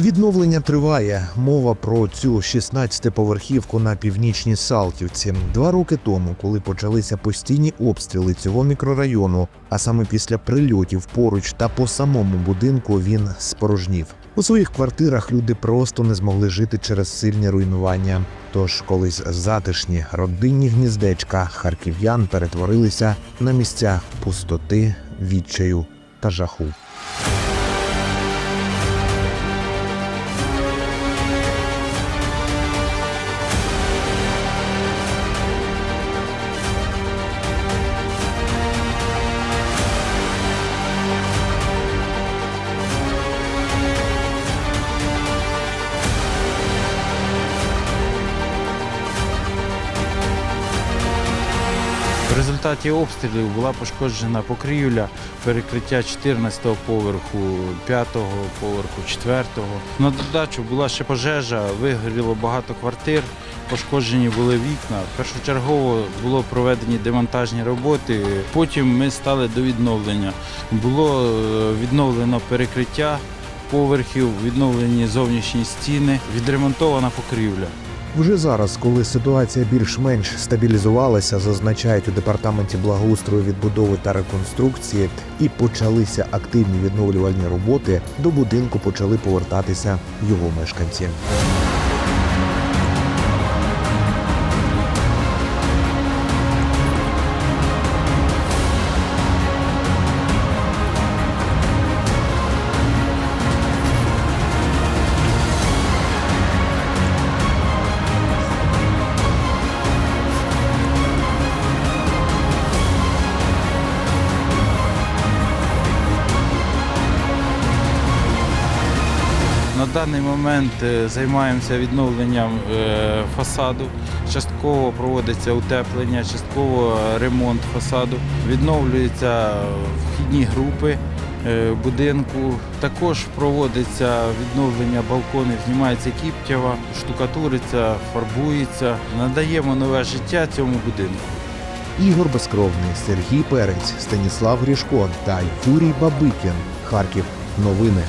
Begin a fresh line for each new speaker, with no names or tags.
Відновлення триває. Мова про цю 16-поверхівку на північній Салтівці. Два роки тому, коли почалися постійні обстріли цього мікрорайону, а саме після прильотів поруч та по самому будинку він спорожнів. У своїх квартирах люди просто не змогли жити через сильні руйнування. Тож колись затишні родинні гніздечка харків'ян перетворилися на місця пустоти, відчаю та жаху.
В результаті обстрілів була пошкоджена покрівля, перекриття 14-го поверху, 5-го поверху, 4-го. На додачу була ще пожежа, вигоріло багато квартир, пошкоджені були вікна. Першочергово було проведені демонтажні роботи. Потім ми стали до відновлення. Було е, відновлено перекриття поверхів, відновлені зовнішні стіни, відремонтована покрівля.
Вже зараз, коли ситуація більш-менш стабілізувалася, зазначають у департаменті благоустрою відбудови та реконструкції, і почалися активні відновлювальні роботи, до будинку почали повертатися його мешканці.
На даний момент е, займаємося відновленням е, фасаду. Частково проводиться утеплення, частково ремонт фасаду. Відновлюються вхідні групи е, будинку. Також проводиться відновлення балконів, знімається кіптєва, штукатуриться, фарбується. Надаємо нове життя цьому будинку.
Ігор Безкровний, Сергій Перець, Станіслав Грішко та Юрій Бабикін. Харків. Новини.